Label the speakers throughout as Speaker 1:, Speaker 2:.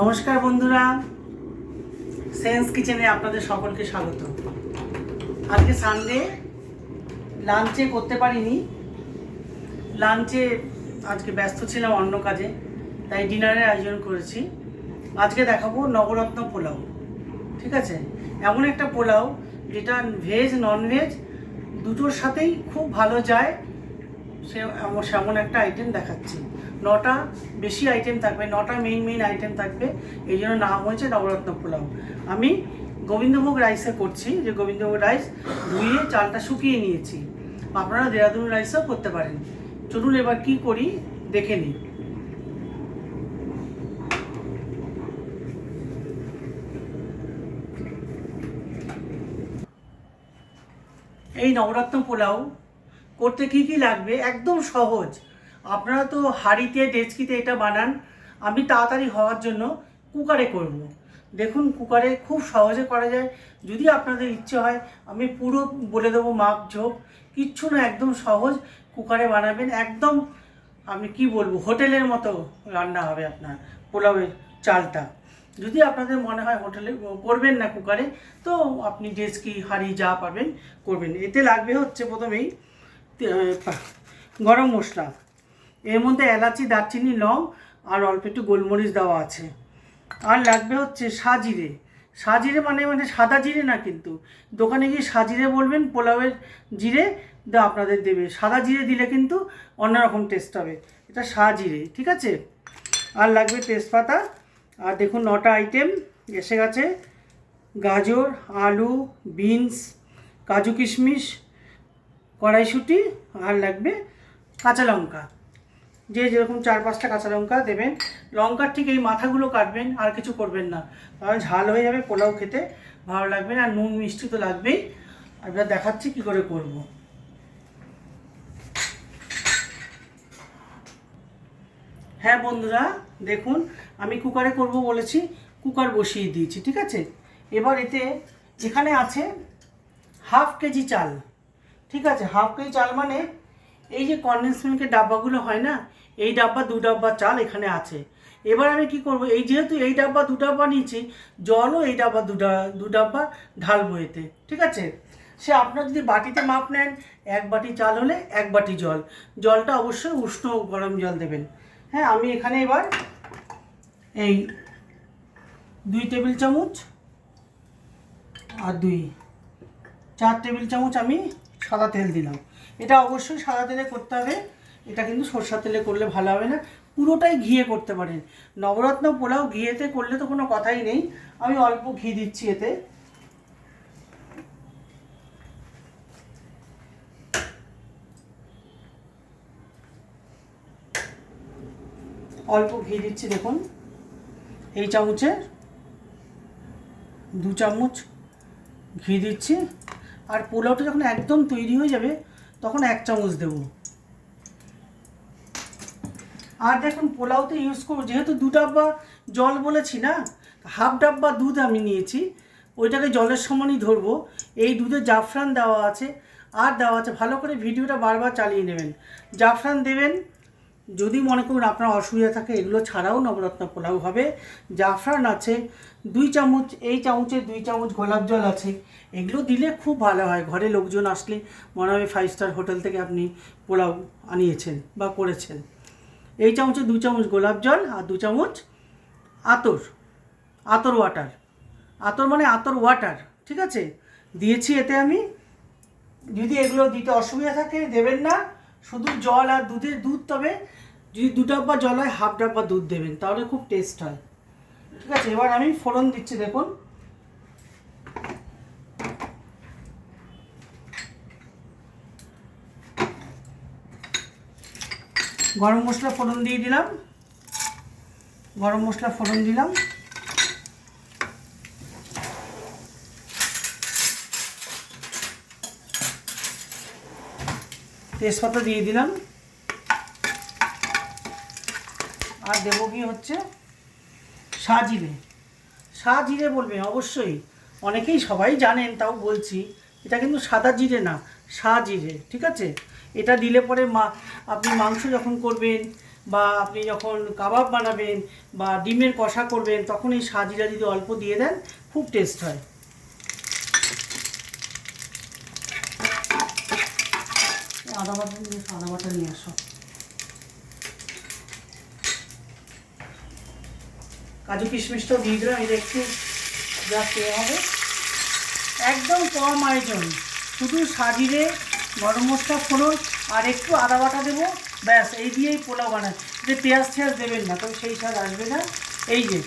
Speaker 1: নমস্কার বন্ধুরা। সেন্স কিচেনে আপনাদের সকলকে স্বাগত। আজকে সানডে লাঞ্চে করতে পারিনি। লাঞ্চে আজকে ব্যস্ত ছিলাম অন্য কাজে, তাই ডিনারের আয়োজন করেছি। আজকে দেখাবো নবরত্ন পোলাও, ঠিক আছে? এমন একটা পোলাও, যেটা ভেজ নন ভেজ দুটোর সাথেই খুব ভালো যায়, সে সেমন একটা আইটেম দেখাচ্ছি। নটা বেশি আইটেম থাকবে, নটা মেইন মেইন আইটেম থাকবে, এই জন্য নাম হয়েছে নবরত্ন পোলাও আমি গোবিন্দভোগ রাইসে করছি, যে গোবিন্দভোগ রাইস ধুয়ে চালটা শুকিয়ে নিয়েছি। আপনারা দেরাদুন রাইসও করতে পারেন। চলুন এবার কি করি, দেখে নিই। এই নবরত্ন পোলাও করতে কি কি লাগবে? একদম সহজ। আপনারা তো হাঁড়িতে, ডেচকিতে এটা বানান, আমি তাড়াতাড়ি হওয়ার জন্য কুকারে করব। দেখুন, কুকারে খুব সহজে করা যায়। যদি আপনাদের ইচ্ছে হয়, আমি পুরো বলে দেবো মাপ ঝোপ। কিচ্ছু না, একদম সহজ কুকারে বানাবেন। একদম, আমি কি বলব, হোটেলের মতো রান্না হবে আপনার, পোলাওয়ের চালটা। যদি আপনাদের মনে হয় হোটেলে, করবেন না কুকারে, তো আপনি ডেস্কি হাঁড়ি যা পাবেন করবেন। এতে লাগবে হচ্ছে প্রথমেই গরম মশলা। এর মধ্যে এলাচি, দারচিনি, লং আর অল্প একটু গোলমরিচ দেওয়া আছে। আর লাগবে হচ্ছে সাজিরে। সাজিরে মানে মানে সাদা জিরে না কিন্তু। দোকানে গিয়ে সাজিরে বলবেন, পোলাওয়ের জিরে আপনাদের দেবে। সাদা জিরে দিলে কিন্তু অন্যরকম টেস্ট হবে। এটা সাজিরে, ঠিক আছে? আর লাগবে তেজপাতা। আর দেখুন নটা আইটেম এসে গেছে। গাজর, আলু বিনস কাজু কিশমিশ, কড়াইশুঁটি, আর লাগবে কাঁচা লঙ্কা। যে যেরকম চার পাঁচটা কাঁচা লঙ্কা দেবেন, লঙ্কার ঠিক এই মাথাগুলো কাটবেন, আর কিছু করবেন না। তাহলে ঝাল হয়ে যাবে পোলাও খেতে, ভালো লাগবে আর নুন মিষ্টি তো লাগবেই। এবার দেখাচ্ছি কী করে করব। হ্যাঁ বন্ধুরা, দেখুন, আমি কুকারে করব বলেছি, কুকার বসিয়ে দিয়েছি, ঠিক আছে? এবার এতে, এখানে আছে হাফ কেজি চাল, ঠিক আছে? হাফ কেজি চাল মানে এই যে কনডেন্স মিল্কের ডাব্বাগুলো হয় না, এই ডাব্বা দু ডাব্বা চাল এখানে আছে। এবার আমি কি করব? এই যেহেতু এই ডাব্বা দু ডাব্বা নিয়েছি, জলও এই ডাব্বা দু ডা- দু ডাব্বা ঢালবো এতে, ঠিক আছে? সে আপনার যদি বাটিতে মাপ নেন, এক বাটি চাল হলে এক বাটি জল। জলটা অবশ্যই উষ্ণ গরম জল দেবেন। হ্যাঁ আমি এখানে এবার এই দুই টেবিল চামচ আর দুই, চার টেবিল চামচ আমি সাদা তেল দিলাম। এটা অবশ্যই সাদা তেলে করতে হবে। এটা কিন্তু সরষার তেলে করলে ভালো হবে না। পুরোটাই ঘিয়ে করতে পারেন। নবরত্ন পোলাও ঘিয়েতে করলে তো কোনো কথাই নেই। আমি অল্প ঘি দিচ্ছি এতে। অল্প ঘি দিচ্ছি দেখুন। এই চামচের দু চামচ ঘি দিচ্ছি। আর পোলাওটা যখন একদম তৈরি হয়ে যাবে তখন এক চামচ দেব। আর দেখুন, পোলাওতে ইউজ করব। যেহেতু দু ডাব্বা জল বলেছি না, হাফ ডাব্বা দুধ আমি নিয়েছি। ওইটাকে জলের সমানই ধরবো। এই দুধে জাফরান দেওয়া আছে, আর দেওয়া আছে। ভালো করে ভিডিওটা বারবার চালিয়ে নেবেন। জাফরান দেবেন যদি মনে করুন আপনার অসুবিধা থাকে, এগুলো ছাড়াও নবরত্ন পোলাও হবে। জাফরান আছে, দুই চামচ, এই চামচে দুই চামচ গোলাপ জল আছে। এগুলো দিলে খুব ভালো হয়, ঘরে লোকজন আসলে মনে হবে ফাইভ স্টার হোটেল থেকে আপনি পোলাও আনিয়েছেন বা করেছেন। এই চামচে দু চামচ গোলাপ জল আর দু চামচ আতর আতর ওয়াটার আতর মানে আতর ওয়াটার ঠিক আছে? দিয়েছি এতে আমি। যদি এগুলো দিতে অসুবিধা থাকে, দেবেন না। শুধু জল আর দুধের দুধ তবে যদি দু ডাব্বা জল হয় হাফ ডাব্বা দুধ দেবেন, তাহলে খুব টেস্ট হয়। ঠিক আছে, এবার আমি ফোড়ন দিচ্ছি, দেখুন। গরম মশলা ফোড়ন দিয়ে দিলাম। গরম মশলা ফোড়ন দিলাম। তেজপাতা দিয়ে দিলাম। আর দেবো কি হচ্ছে সাজিরে। সাজিরে বলবে, অবশ্যই। অনেকেই সবাই জানেন, তাও বলছি, এটা কিন্তু সাদা জিরে না, সাজিরে, ঠিক আছে? এটা দিলে পরে মা, আপনি মাংস যখন করবেন বা আপনি যখন কাবাব বানাবেন বা ডিমের কষা করবেন, তখন এই সাজিরা যদি অল্প দিয়ে দেন, খুব টেস্ট হয়। আদা বাটা নিয়ে, আদা বাটা নিয়ে আসো। কাজু কিশমিশটাও দিয়ে দিলাম, এটা একটু জাস্ট এ হবে। একদম কম আয়োজন, শুধু সাজিরে গরম মশলা, ফোড়ন আর একটু আদা বাটা দেবো, ব্যাস, এই দিয়েই পোলাও বানায়। যে পেঁয়াজ টেয়াজ দেবেন না, তবে সেই স্বাদ আসবে না। এই যে,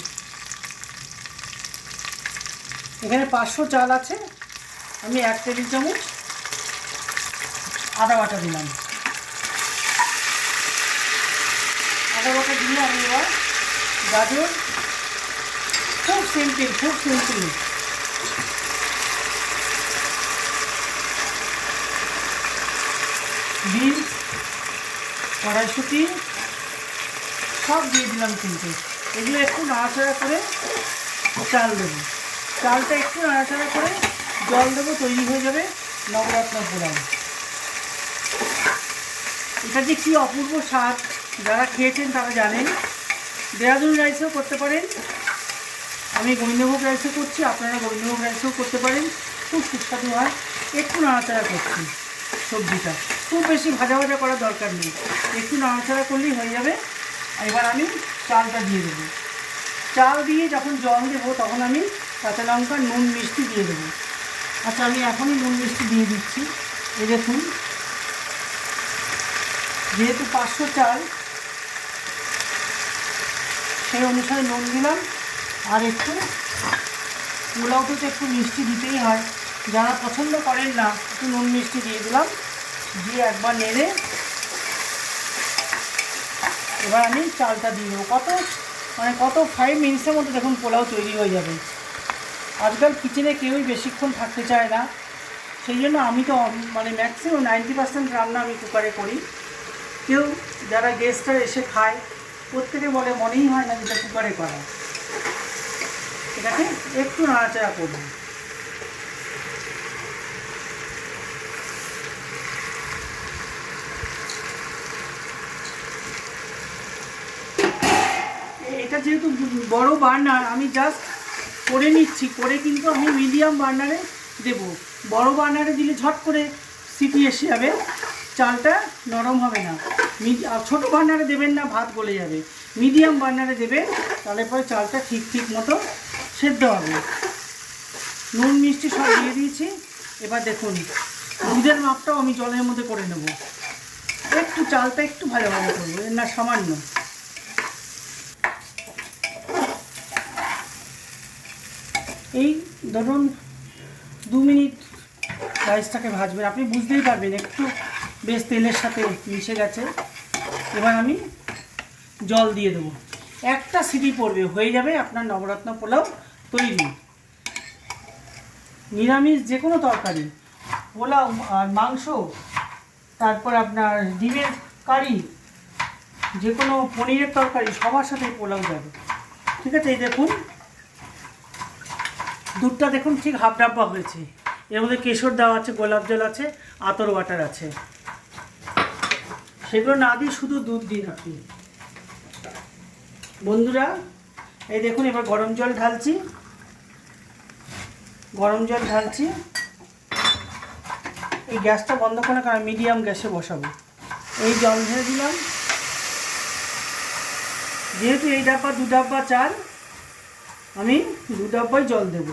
Speaker 1: এখানে পাঁচশো চাল আছে, আমি এক টেবিল চামচ আদা বাটা দিলাম। আদা বাটা দিয়ে আমি এবার গাজর খুব সিম্পল খুব সিম্পল বিনস কড়াইশুটি, সব দিয়ে দিলাম কিন্তু। এগুলো একটু নাড়াচাড়া করে চাল দেবো। চালটা একটু নাড়াচাড়া করে জল দেবো, তৈরি হয়ে যাবে নবরত্ন পোলাও। এটা যে কী অপূর্ব স্বাদ, যারা খেয়েছেন তারা জানেন। দেরাদুন রাইসও করতে পারেন। আমি গোবিন্দভোগ রাইসও করছি, আপনারা গোবিন্দভোগ রাইসও করতে পারেন। খুব সুস্বাদু হয়। একটু নাড়াচাড়া করছি সবজিটা। খুব বেশি ভাজা ভাজা করার দরকার নেই। একটু নাড়াচাড়া করলেই হয়ে যাবে। এবার আমি চালটা দিয়ে দেবো। চাল দিয়ে যখন জল দেবো, তখন আমি কাঁচা লঙ্কা, নুন, মিষ্টি দিয়ে দেবো। আচ্ছা আমি এখনই নুন, মিষ্টি দিয়ে দিচ্ছি। এই দেখুন, যেহেতু পাঁচশো চাল সেই অনুসারে নুন দিলাম। আর একটু পোলাওতে তো একটু মিষ্টি দিতেই হয়। যারা পছন্দ করেন না, একটু নুন মিষ্টি দিয়ে দিলাম। দিয়ে একবার নেড়ে এবার আমি চালটা দিয়ে দেবো। কত মানে কত ফাইভ মিনিটসের মধ্যে দেখুন পোলাও তৈরি হয়ে যাবে। আজকাল কিচেনে কেউই বেশিক্ষণ থাকতে চায় না। সেই জন্য আমি তো মানে ম্যাক্সিমাম নাইনটি পার্সেন্ট রান্না আমি কুকারে করি। কেউ যারা গেস্টরা এসে খায় প্রত্যেকে বলে মনেই হয় না যেটা কুকারে করা এটাকে একটু নাড়াচাড়া করব এটা যেহেতু বড় বার্নার, আমি জাস্ট করে নিচ্ছি। করে কিন্তু আমি মিডিয়াম বার্নারে দেব। বড় বার্নারে দিলে ঝট করে সিটি এসে যাবে। চালটা নরম হবে না। ছোটো বার্নারে দেবেন না, ভাত গলে যাবে। মিডিয়াম বার্নারে দেবেন, তাহলে পরে চালটা ঠিক ঠিক মতো সেদ্ধ হবে। নুন, মিষ্টি সব দিয়ে দিয়েছি। এবার দেখুন, দুধের মাপটাও আমি জলের মধ্যে করে নেব। একটু চালটা একটু ভালোভাবে করব, এর না সামান্য। এই ধরুন দু মিনিট রাইসটাকে ভাজবেন, আপনি বুঝতেই পারবেন, একটু বেশ তেলের সাথে মিশে গেছে। এবার আমি জল দিয়ে দেবো। একটা সিটি পড়বে, হয়ে যাবে আপনার নবরত্ন পোলাও তৈরি। নিরামিষ যে কোনো তরকারি, পোলাও আর মাংস, তারপর আপনার ডিমের কারি, যে কোনো পনিরের তরকারি, সবার সাথে পোলাও যাবে। ঠিক আছে, এই দেখুন, দুধটা দেখুন ঠিক হাফ ডাব্বা হয়েছে। এর মধ্যে কেশর দেওয়া আছে, গোলাপ জল আছে, আতর ওয়াটার আছে। সেগুলো না দিয়ে শুধু দুধ দিন আপনি বন্ধুরা, এই দেখুন, এবার গরম জল ঢালছি। গরম জল ঢালছি। এই গ্যাসটা বন্ধ করে কারণ মিডিয়াম গ্যাসে বসাবো। এই জল ঢেলে দিলাম। যেহেতু এই ডাব্বা, দু ডাব্বা চাল, আমি দু ডাব্বাই জল দেব।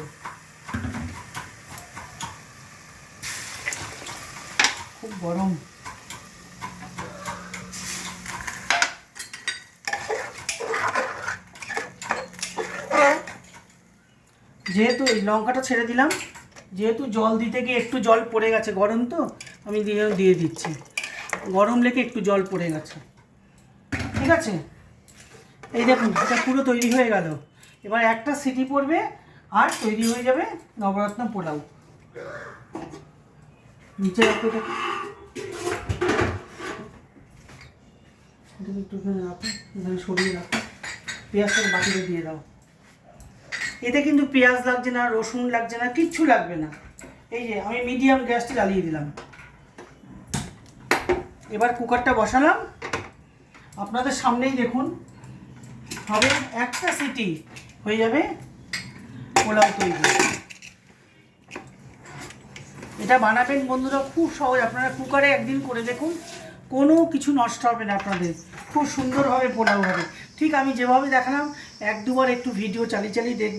Speaker 1: খুব গরম। যেহেতু এই লঙ্কাটা ছেড়ে দিলাম, যেহেতু জল দিতে গিয়ে একটু জল পড়ে গেছে গরম তো, আমি দিয়ে দিয়ে দিচ্ছি। গরম লেগে একটু জল পড়ে গেছে। ঠিক আছে? এই দেখুন, এটা পুরো তৈরি হয়ে গেল। এবার একটা সিটি পড়বে, আর তৈরি হয়ে যাবে নবরত্ন পোলাও। নিচে রাখো একটু রাখো সরিয়ে রাখো। পেঁয়াজটাকে বাটিতে দিয়ে দাও। এতে কিন্তু পেঁয়াজ লাগছে না, রসুন লাগছে না, কিচ্ছু লাগবে না। এই যে, আমি মিডিয়াম গ্যাসটা জ্বালিয়ে দিলাম। এবার কুকারটা বসালাম। আপনাদের সামনেই দেখুন, হবে একটা সিটি হয়ে যাবে পোলাও তৈরি। এটা বানাবেন বন্ধুরা খুব সহজ, আপনারা কুকারে একদিন করে দেখুন, কোনো কিছু নষ্ট হবে না আপনাদের। খুব সুন্দরভাবে পোলাও হবে। ঠিক আমি যেভাবে দেখালাম এক দুবার একটু ভিডিও চালিয়ে চালিয়ে দেখ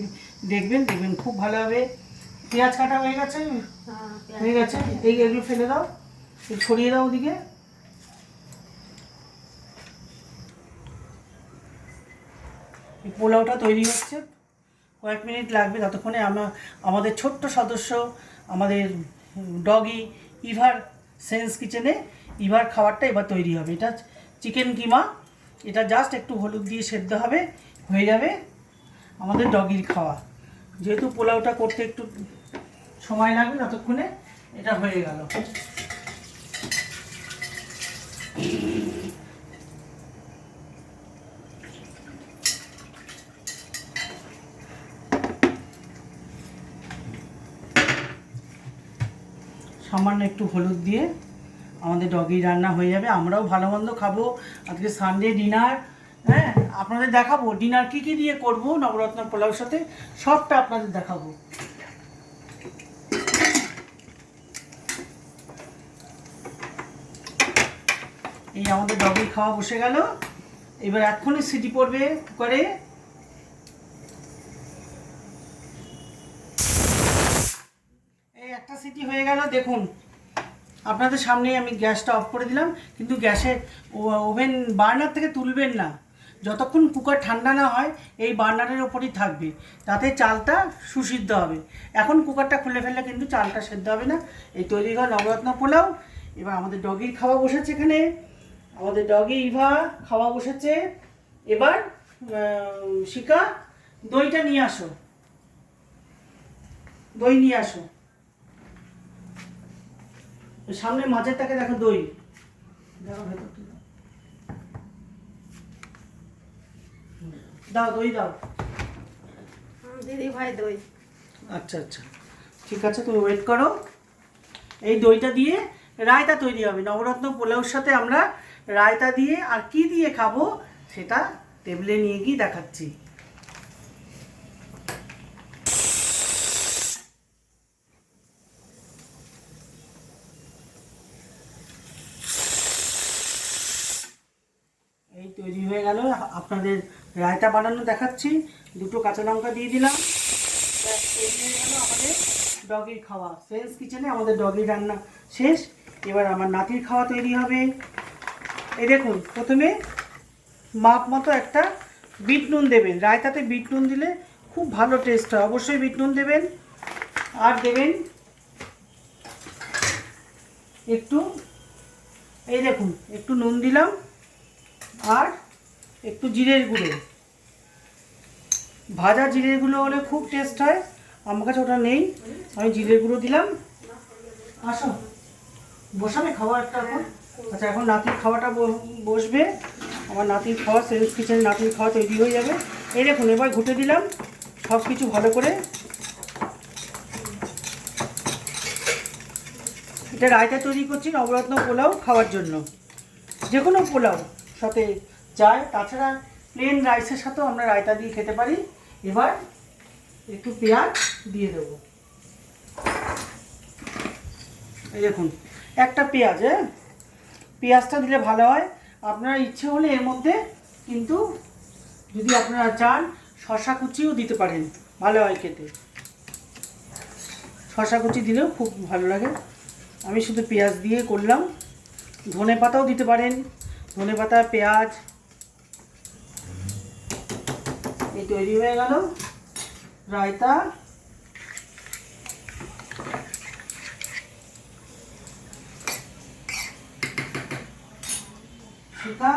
Speaker 1: দেখবেন দেখবেন খুব ভালো হবে। পেঁয়াজ কাটা হয়ে গেছে? হয়ে গেছে? এই এগুলো ফেলে দাও ছড়িয়ে দাও ওদিকে। পোলাওটা তৈরি হচ্ছে। কয়েক মিনিট লাগবে ততক্ষণে আমরা আমাদের ছোট্ট সদস্য আমাদের ডগি ইভার সেন্স কিচেনে ইভার খাবারটা এবার তৈরি হবে। এটা চিকেন কিমা এটা জাস্ট একটু হলুদ দিয়ে সেদ্ধ হবে। হয়ে যাবে আমাদের ডগির খাওয়া। যেহেতু পোলাওটা করতে একটু সময় লাগবে ততক্ষণে এটা হয়ে গেল। সামান্য একটু হলুদ দিয়ে আমাদের ডগি রান্না হয়ে যাবে। আমরাও ভালো মন্দ খাব। আজকে সানডে ডিনার হ্যাঁ? আপনাদের দেখাবো ডিনার কী কী দিয়ে করব, নবরত্ন পোলাওর সাথে, সবটা আপনাদের দেখাবো। এই আমাদের ডগি খাওয়া বসে গেল। এবার এক্ষুনি সিটি পড়বে কুকারে। এই একটা সিটি হয়ে গেল, দেখুন। আপনাদের সামনে আমি গ্যাসটা অফ করে দিলাম, কিন্তু গ্যাসের ওভেন বার্নার থেকে তুলবেন না। যতক্ষণ কুকার ঠান্ডা না হয়, এই বার্নারের ওপরই থাকবে। তাতে চালটা সুসিদ্ধ হবে। এখন কুকারটা খুলে ফেললে কিন্তু চালটা সেদ্ধ হবে না। এই তৈরি হওয়া নবরত্ন পোলাও। এবার আমাদের ডগির খাওয়া বসেছে এখানে। আমাদের ডগি ইভা খাওয়া বসেছে। এবার শিকা, দইটা নিয়ে আসো। দই নিয়ে আসো। সামনে মাঝেরটাকে দেখো দই। দেখো দাও। দই দাও।
Speaker 2: দিদি ভাই দই।
Speaker 1: আচ্ছা আচ্ছা। ঠিক আছে তুমি ওয়েট করো। এই দইটা দিয়ে রায়তা তৈরি হবে। নবরত্ন পোলাওর সাথে আমরা রায়তা দিয়ে আর কি দিয়ে খাব সেটা টেবিলে নিয়ে গিয়ে দেখাচ্ছি এই তৈরি হয়ে গেল আপনাদের রায়তা বানানো দেখাচ্ছি। দুটো কাঁচা লঙ্কা দিয়ে দিলাম। আমাদের ডগির খাওয়া। সেন্স কিচেনে আমাদের ডগির রান্না শেষ। এবার আমার নাতির খাওয়া তৈরি হবে। এই দেখুন, প্রথমে মাপ মতো একটা বিট নুন দেবেন। রায়তাতে বিট নুন দিলে খুব ভালো টেস্ট হয়। অবশ্যই বিট নুন দেবেন। আর দেবেন একটু, এই দেখুন, একটু নুন দিলাম। আর একটু জিরের গুঁড়ো। ভাজা জিরের গুঁড়ো হলে খুব টেস্ট হয়। আমার কাছে ওটা নেই। আমি জিরের গুঁড়ো দিলাম। আসো। বসাবে একটা এখন। আচ্ছা এখন নাতির খাওয়াটা বসবে। আমার নাতির খাওয়া সেলফ কিচেন নাতির খাওয়া তৈরি হয়ে যাবে। এই দেখুন, এবার ঘুটে দিলাম সব কিছু ভালো করে। এটা রায়তা তৈরি করছি নবরত্ন পোলাও খাওয়ার জন্য। যে কোনো পোলাও, সাথে যায়। তাছাড়া প্লেন রাইসের সাথেও আমরা রায়তা দিয়ে খেতে পারি। এবার একটু পেঁয়াজ দিয়ে দেবো। এই দেখুন, একটা পেঁয়াজ হ্যাঁ? পেঁয়াজটা দিলে ভালো হয়। আপনার ইচ্ছে হলে এর মধ্যে কিন্তু যদি আপনারা চান শশা কুচিও দিতে পারেন। ভালো হয় খেতে। শশা কুচি দিলেও খুব ভালো লাগে। আমি শুধু পেঁয়াজ দিয়ে করলাম। ধনে পাতাও দিতে পারেন। ধনে পাতা পেঁয়াজ এই তৈরি হয়ে গেল। রায়তা। শিখা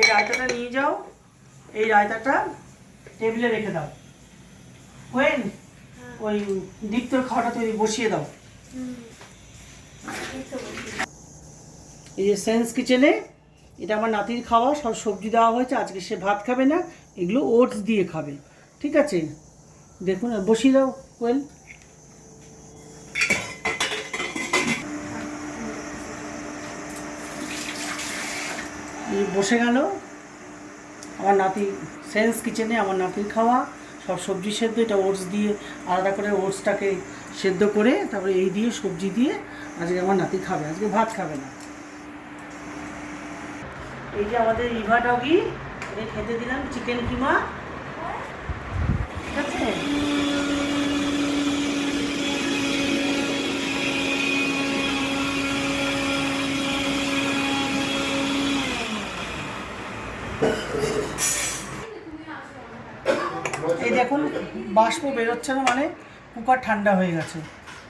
Speaker 1: এই রায়তাটা নিয়ে যাও। এই রায়তাটা টেবিলে রেখে দাও। ওয়েন, ওই দীপ্তর খাওয়াটা তৈরি বসিয়ে দাও। এই যে সেন্স কিচেনে, এটা আমার নাতির খাওয়া, সব সবজি দেওয়া হয়েছে, আজকে সে ভাত খাবে না। এগুলো ওটস দিয়ে খাবে। ঠিক আছে? দেখুন, বসিয়ে দাও, কোয়েল। বসে গেল। আমার নাতি সেন্স কিচেনে আমার নাতির খাওয়া। সব সবজি সেদ্ধ, এটা ওটস দিয়ে আলাদা করে ওটসটাকে সেদ্ধ করে তারপরে এই দিয়ে সবজি দিয়ে আজকে আমার নাতি খাবে। আজকে ভাত খাবে না। এই যে আমাদের ইভা ডগি খেতে দিলাম চিকেন কিমা। ঠিক আছে? এই দেখুন, বাষ্প বেরোচ্ছে না মানে কুকার ঠান্ডা হয়ে গেছে।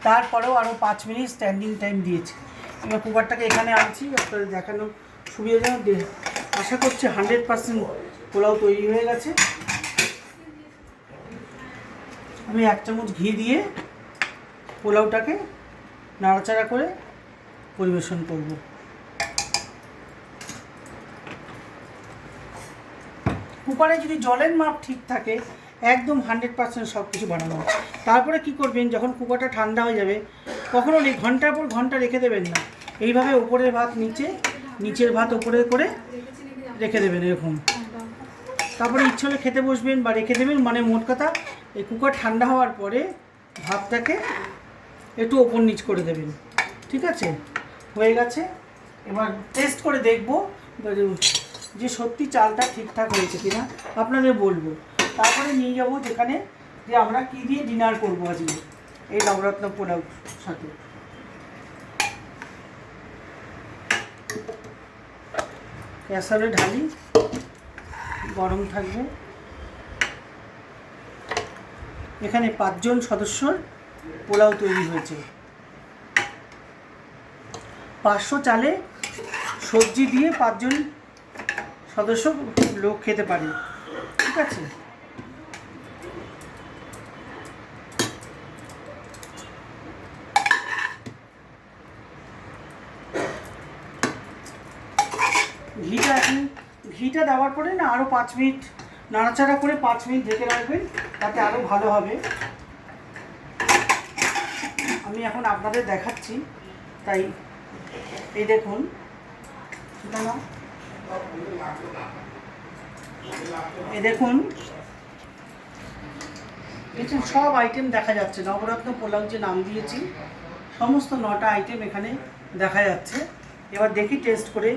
Speaker 1: তারপরেও আরও পাঁচ মিনিট স্ট্যান্ডিং টাইম দিয়েছে। এবার কুকারটাকে এখানে আনছি আপনাদের দেখানো সুবিধাজনক আশা করছি হান্ড্রেড পার্সেন্ট পোলাও তৈরি হয়ে গেছে। আমি এক চামচ ঘি দিয়ে পোলাওটাকে নাড়াচাড়া করে পরিবেশন করব। কুকারে যদি জলের মাপ ঠিক থাকে, একদম হান্ড্রেড পার্সেন্ট সব কিছু বানানো তারপরে কি করবেন, যখন কুকারটা ঠান্ডা হয়ে যাবে কখনো ঘণ্টার পর ঘণ্টা রেখে দেবেন না। এইভাবে উপরের ভাত নিচে, নিচের ভাত উপরে করে রেখে দেবেন এরকম। তারপরে ইচ্ছে হলে খেতে বসবেন বা রেখে দেবেন মানে মোট কথা এই কুকার ঠান্ডা হওয়ার পরে ভাতটাকে একটু ওপর নিচ করে দেবেন। ঠিক আছে? হয়ে গেছে। এবার টেস্ট করে দেখব যে সত্যি চালটা ঠিকঠাক হয়েছে কিনা। আপনাদের বলব। তারপরে নিয়ে যাব যেখানে যে আমরা কি দিয়ে ডিনার করব আজকে। এই নবরত্ন পোলাও সাথে। ক্যাসারে ঢালি, গরম থাকবে। এখানে পাঁচজন সদস্যর পোলাও তৈরি হয়েছে। পাঁচশো চালে সবজি দিয়ে পাঁচজন সদস্য লোক খেতে পারে। ঠিক আছে ঘিটা এখন ঘিটা দেওয়ার পরে না আরও পাঁচ মিনিট নাড়াচাড়া করে পাঁচ মিনিট ঢেকে রাখবেন, তাতে আরও ভালো হবে। আমি এখন আপনাদের দেখাচ্ছি, তাই এই দেখুন। এই দেখুন। দেখুন সব আইটেম দেখা যাচ্ছে। নবরত্ন পোলাও যে নাম দিয়েছি, সমস্ত নটা আইটেম এখানে দেখা যাচ্ছে। এবার দেখি টেস্ট করে,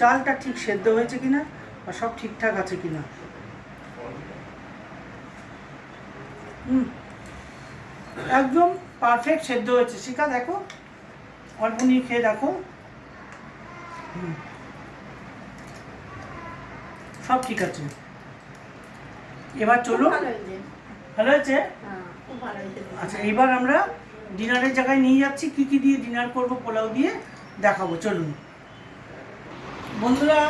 Speaker 1: চালটা ঠিক সেদ্ধ হয়েছে কিনা। আর সব ঠিকঠাক আছে কিনা? হুম। একদম পারফেক্ট সেদ্ধ হয়েছে। শিখা দেখো। অল্প নিয়ে খেয়ে দেখো। সব ঠিক আছে। এবার চলুন।
Speaker 2: ভালো হয়েছে। হ্যাঁ খুব ভালো হয়েছে
Speaker 1: আচ্ছা এবার আমরা ডিনারের জায়গায় নিয়ে যাচ্ছি। কি কি দিয়ে ডিনার করব পোলাও দিয়ে দেখাবো। চলুন। বন্ধুরা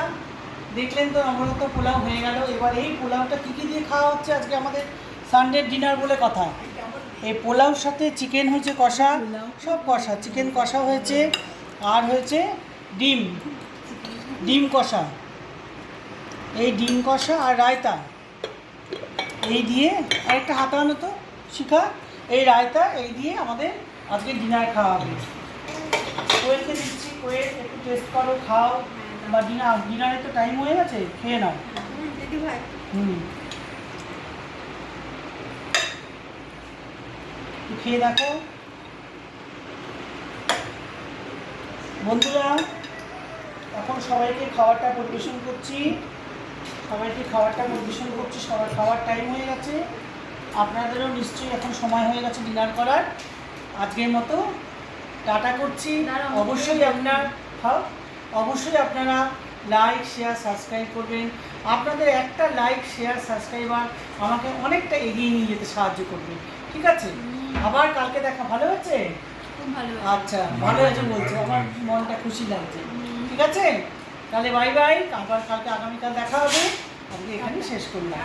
Speaker 1: দেখলেন তো তো পোলাও হয়ে গেল। এবার এই পোলাওটা কী কী দিয়ে খাওয়া হচ্ছে আজকে আমাদের সানডে ডিনার বলে কথা? এই পোলাওর সাথে চিকেন হয়েছে কষা, সব কষা। চিকেন কষা হয়েছে, আর হয়েছে ডিম। ডিম কষা। এই ডিম কষা আর রায়তা। এই দিয়ে আরেকটা হাতা আনো তো, শিখা। এই রায়তা, এই দিয়ে আমাদের আজকে ডিনার খাওয়া হবে। কোয়েলকে দিচ্ছি, কোয়েল, একটু টেস্ট করো, খাও। বা ডিনার ডিনারের তো টাইম হয়ে গেছে খেয়ে নাও। হুম। খেয়ে দেখো। বন্ধুরা এখন সবাইকে খাবারটা পরিবেশন করছি। সবাইকে খাবারটা পরিবেশন করছি সবার খাওয়ার টাইম হয়ে গেছে। আপনাদেরও নিশ্চয়ই এখন সময় হয়ে গেছে ডিনার করার। আজকের মতো টাটা করছি। অবশ্যই আপনার খাও অবশ্যই আপনারা লাইক শেয়ার সাবস্ক্রাইব করবেন। আপনাদের একটা লাইক শেয়ার সাবস্ক্রাইবার আমাকে অনেকটা এগিয়ে নিয়ে যেতে সাহায্য করবে। ঠিক আছে? আবার কালকে দেখা ভালো
Speaker 2: ভালো
Speaker 1: আচ্ছা ভালো হয়েছে বলছে। আমার মনটা খুশি লাগছে। ঠিক আছে? তাহলে বাই বাই আবার কালকে আগামীকাল দেখা হবে। আজকে এখানেই শেষ করলাম।